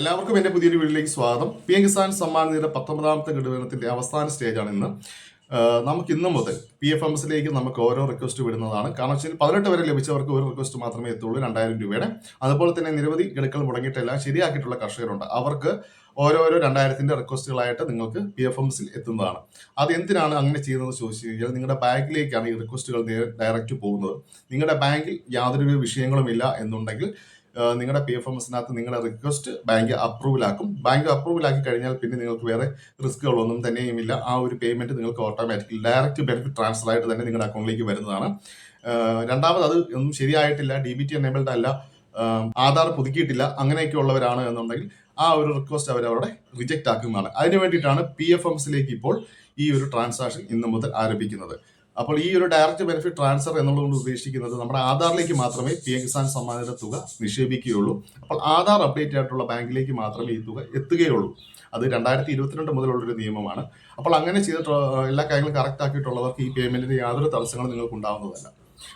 എല്ലാവർക്കും എന്റെ പുതിയൊരു വീട്ടിലേക്ക് സ്വാഗതം. പി എം കിസാൻ സമ്മാൻ നിധിയുടെ പത്തൊമ്പതാമത്തെ ഘടകത്തിന്റെ അവസാന സ്റ്റേജാണ് ഇന്ന്. നമുക്ക് ഇന്ന് മുതൽ പി എഫ് എസിലേക്ക് നമുക്ക് ഓരോ റിക്വസ്റ്റ് വിടുന്നതാണ്. കാരണം വെച്ചാൽ പതിനെട്ട് വരെ ലഭിച്ചവർക്ക് ഒരു റിക്വസ്റ്റ് മാത്രമേ എത്തുള്ളൂ രണ്ടായിരം രൂപയുടെ. അതുപോലെ തന്നെ നിരവധി ഗഡുക്കൾ മുടങ്ങിയിട്ടെല്ലാം ശരിയാക്കിയിട്ടുള്ള കർഷകരുണ്ട്. അവർക്ക് ഓരോരോ രണ്ടായിരത്തിന്റെ റിക്വസ്റ്റുകളായിട്ട് നിങ്ങൾക്ക് പി എഫ് എസിൽ എത്തുന്നതാണ്. അത് എന്തിനാണ് അങ്ങനെ ചെയ്യുന്നത് ചോദിച്ചു കഴിഞ്ഞാൽ നിങ്ങളുടെ ബാങ്കിലേക്കാണ് ഈ റിക്വസ്റ്റുകൾ ഡയറക്റ്റ് പോകുന്നത്. നിങ്ങളുടെ ബാങ്കിൽ യാതൊരു വിഷയങ്ങളും ഇല്ല എന്നുണ്ടെങ്കിൽ നിങ്ങളുടെ പി എഫ് എം എസിനകത്ത് നിങ്ങളുടെ റിക്വസ്റ്റ് ബാങ്ക് അപ്രൂവൽ ആക്കും ബാങ്ക് അപ്രൂവൽ ആക്കി കഴിഞ്ഞാൽ പിന്നെ നിങ്ങൾക്ക് വേറെ റിസ്കുകളൊന്നും തന്നെയുമില്ല. ആ ഒരു പേയ്മെന്റ് നിങ്ങൾക്ക് ഓട്ടോമാറ്റിക്കലി ഡയറക്റ്റ് ബെനിഫിറ്റ് ട്രാൻസ്ഫർ ആയിട്ട് തന്നെ നിങ്ങളുടെ അക്കൗണ്ടിലേക്ക് വരുന്നതാണ്. രണ്ടാമത് അത് ഒന്നും ശരിയായിട്ടില്ല. ഡി ബി ടി എനേബിൾഡ് അല്ല. ആധാർ പുതുക്കിയിട്ടില്ല. അങ്ങനെയൊക്കെ ഉള്ളവരാണ് എന്നുണ്ടെങ്കിൽ ആ ഒരു റിക്വസ്റ്റ് അവർ അവരുടെ റിജക്റ്റ് ആക്കുന്നതാണ് അതിന് വേണ്ടിയിട്ടാണ് പി എഫ് എംസിലേക്ക് ഇപ്പോൾ ഈ ഒരു ട്രാൻസാക്ഷൻ ഇന്ന് മുതൽ ആരംഭിക്കുന്നത്. അപ്പോൾ ഈ ഒരു ഡയറക്റ്റ് ബെനിഫിറ്റ് ട്രാൻസ്ഫർ എന്നുള്ളതുകൊണ്ട് ഉദ്ദേശിക്കുന്നത് നമ്മുടെ ആധാറിലേക്ക് മാത്രമേ പി എം കിസാൻ സമ്മാനയുടെ തുക നിക്ഷേപിക്കുകയുള്ളൂ. അപ്പോൾ ആധാർ അപ്ഡേറ്റ് ആയിട്ടുള്ള ബാങ്കിലേക്ക് മാത്രമേ ഈ തുക എത്തുകയുള്ളൂ. അത് രണ്ടായിരത്തി ഇരുപത്തിരണ്ട് മുതലുള്ളൊരു നിയമമാണ്. അപ്പോൾ അങ്ങനെ ചെയ്തിട്ട് എല്ലാ കാര്യങ്ങളും കറക്റ്റ് ആക്കിയിട്ടുള്ളവർക്ക് ഈ പേയ്മെന്റിന് യാതൊരു തടസ്സങ്ങളും നിങ്ങൾക്ക് ഉണ്ടാവുന്നതല്ല.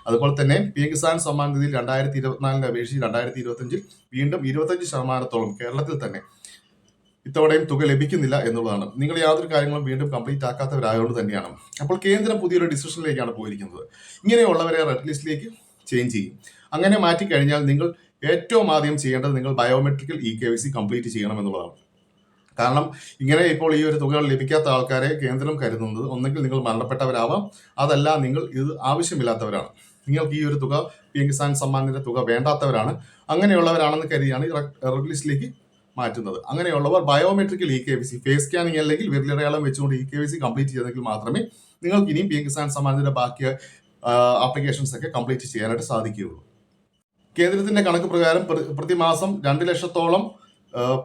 അതുപോലെ തന്നെ പി എം കിസാൻ സമ്മാൻ രണ്ടായിരത്തി ഇരുപത്തിനാലിന് അപേക്ഷിച്ച് രണ്ടായിരത്തി ഇരുപത്തഞ്ചിൽ വീണ്ടും ഇരുപത്തഞ്ച് ശതമാനത്തോളം കേരളത്തിൽ തന്നെ ഇത്തവണയും തുക ലഭിക്കുന്നില്ല എന്നുള്ളതാണ്. നിങ്ങൾ യാതൊരു കാര്യങ്ങളും വീണ്ടും കംപ്ലീറ്റ് ആക്കാത്തവരായതുകൊണ്ട് തന്നെയാണ്. അപ്പോൾ കേന്ദ്രം പുതിയൊരു ഡിസിഷനിലേക്കാണ് പോയിരിക്കുന്നത്. ഇങ്ങനെയുള്ളവരെ റെഡ് ലിസ്റ്റിലേക്ക് ചേഞ്ച് ചെയ്യും. അങ്ങനെ മാറ്റിക്കഴിഞ്ഞാൽ നിങ്ങൾ ഏറ്റവും ആദ്യം ചെയ്യേണ്ടത് നിങ്ങൾ biometrical E K V C complete ചെയ്യണം എന്നുള്ളതാണ്. കാരണം ഇങ്ങനെ ഇപ്പോൾ ഈ ഒരു തുകകൾ ലഭിക്കാത്ത ആൾക്കാരെ കേന്ദ്രം കരുതുന്നത് ഒന്നെങ്കിൽ നിങ്ങൾ മരണപ്പെട്ടവരാവാം. അതല്ല നിങ്ങൾ ഇത് ആവശ്യമില്ലാത്തവരാണ്. നിങ്ങൾക്ക് ഈ ഒരു തുക പി എം കിസാൻ സമ്മാനിന്റെ തുക വേണ്ടാത്തവരാണ്. അങ്ങനെയുള്ളവരാണെന്ന് കരുതിയാണ് റെഡ് ലിസ്റ്റിലേക്ക് മാറ്റുന്നത്. അങ്ങനെയുള്ളവർ biometrical E K V C face scanning അല്ലെങ്കിൽ വിരലടയാളം വെച്ചുകൊണ്ട് E K V C complete ചെയ്തെങ്കിൽ മാത്രമേ നിങ്ങൾക്ക് ഇനിയും പി എം കിസാൻ സമ്മാനത്തിന്റെ ബാക്കി ആപ്ലിക്കേഷൻസ് ഒക്കെ കംപ്ലീറ്റ് ചെയ്യാനായിട്ട് സാധിക്കുകയുള്ളൂ. കേന്ദ്രത്തിന്റെ കണക്ക് പ്രകാരം പ്രതിമാസം രണ്ട് ലക്ഷത്തോളം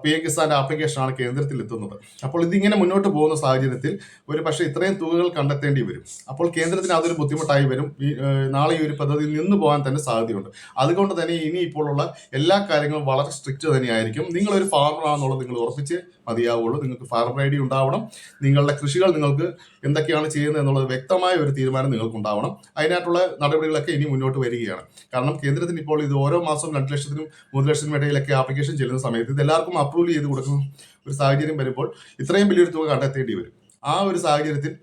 പി എ കിസാന്റെ ആപ്ലിക്കേഷനാണ് കേന്ദ്രത്തിൽ എത്തുന്നത് അപ്പോൾ ഇതിങ്ങനെ മുന്നോട്ട് പോകുന്ന സാഹചര്യത്തിൽ ഒരു പക്ഷേ ഇത്രയും തുകകൾ കണ്ടെത്തേണ്ടി വരും. അപ്പോൾ കേന്ദ്രത്തിന് അതൊരു ബുദ്ധിമുട്ടായി വരും. നാളെ ഈ ഒരു പദ്ധതിയിൽ നിന്ന് പോകാൻ തന്നെ സാധ്യതയുണ്ട്. അതുകൊണ്ട് തന്നെ ഇനി ഇപ്പോഴുള്ള എല്ലാ കാര്യങ്ങളും വളരെ സ്ട്രിക്റ്റ് തന്നെയായിരിക്കും. നിങ്ങളൊരു ഫാർമർ ആണെന്നുള്ളത് നിങ്ങൾ ഉറപ്പിച്ച് മതിയാവുള്ളൂ. നിങ്ങൾക്ക് ഫാർമർ ഐ ഡി ഉണ്ടാവണം. നിങ്ങളുടെ കൃഷികൾ നിങ്ങൾക്ക് എന്തൊക്കെയാണ് ചെയ്യുന്നത് എന്നുള്ളത് വ്യക്തമായ ഒരു തീരുമാനം നിങ്ങൾക്ക് ഉണ്ടാവണം അതിനായിട്ടുള്ള നടപടികളൊക്കെ ഇനി മുന്നോട്ട് വരികയാണ്. കാരണം കേന്ദ്രത്തിന് ഇപ്പോൾ ഇത് ഓരോ മാസവും രണ്ട് ലക്ഷത്തിനും മൂന്ന് ലക്ഷത്തിനും ഇടയിലൊക്കെ ആപ്ലിക്കേഷൻ ചെല്ലുന്ന സമയത്ത് ഇത് എല്ലാവർക്കും അപ്രൂവ് ചെയ്ത് കൊടുക്കുന്ന ഒരു സാഹചര്യം വരുമ്പോൾ ഇത്രയും വലിയൊരു തുക കണ്ടെത്തേണ്ടി വരും. ആ ഒരു സാഹചര്യത്തിൽ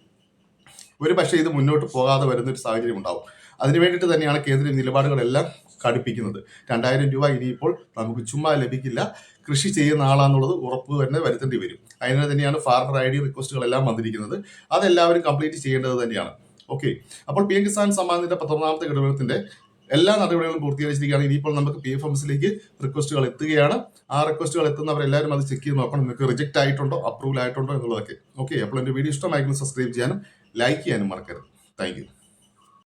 ഒരു പക്ഷേ ഇത് മുന്നോട്ട് പോകാതെ വരുന്ന ഒരു സാഹചര്യം ഉണ്ടാവും. അതിനു വേണ്ടിയിട്ട് തന്നെയാണ് കേന്ദ്ര നിലപാടുകളെല്ലാം കടുപ്പിക്കുന്നത്. രണ്ടായിരം രൂപ ഇനിയിപ്പോൾ നമുക്ക് ചുമ്മാ ലഭിക്കില്ല. കൃഷി ചെയ്യുന്ന ആളാന്നുള്ളത് ഉറപ്പ് തന്നെ വരുത്തേണ്ടി വരും. അതിനെ തന്നെയാണ് ഫാർമർ ഐ ഡി റിക്വസ്റ്റുകളെല്ലാം വന്നിരിക്കുന്നത്. അതെല്ലാവരും കംപ്ലീറ്റ് ചെയ്യേണ്ടത് തന്നെയാണ്. ഓക്കെ അപ്പോൾ പി എം കിസാൻ സമ്മാനത്തിന്റെ പത്തൊമ്പതാമത്തെ ഘടകത്തിന്റെ എല്ലാ നടപടികളും പൂർത്തീകരിച്ചിരിക്കുകയാണ്. ഇനിയിപ്പോൾ നമുക്ക് പി എഫ് എംസിലേക്ക് റിക്വസ്റ്റുകൾ എത്തുകയാണ്. ആ റിക്വസ്റ്റുകൾ എത്തുന്നവരെല്ലാവരും അത് ചെക്ക് ചെയ്ത് നോക്കണം. നിങ്ങൾക്ക് റിജക്റ്റ് ആയിട്ടുണ്ടോ അപ്രൂവൽ ആയിട്ടുണ്ടോ എന്നുള്ളതൊക്കെ. ഓക്കെ അപ്പോൾ എന്റെ വീഡിയോ ഇഷ്ടമായെങ്കിൽ സബ്സ്ക്രൈബ് ചെയ്യാനും ലൈക്ക് ചെയ്യാനും മറക്കരുത്. താങ്ക്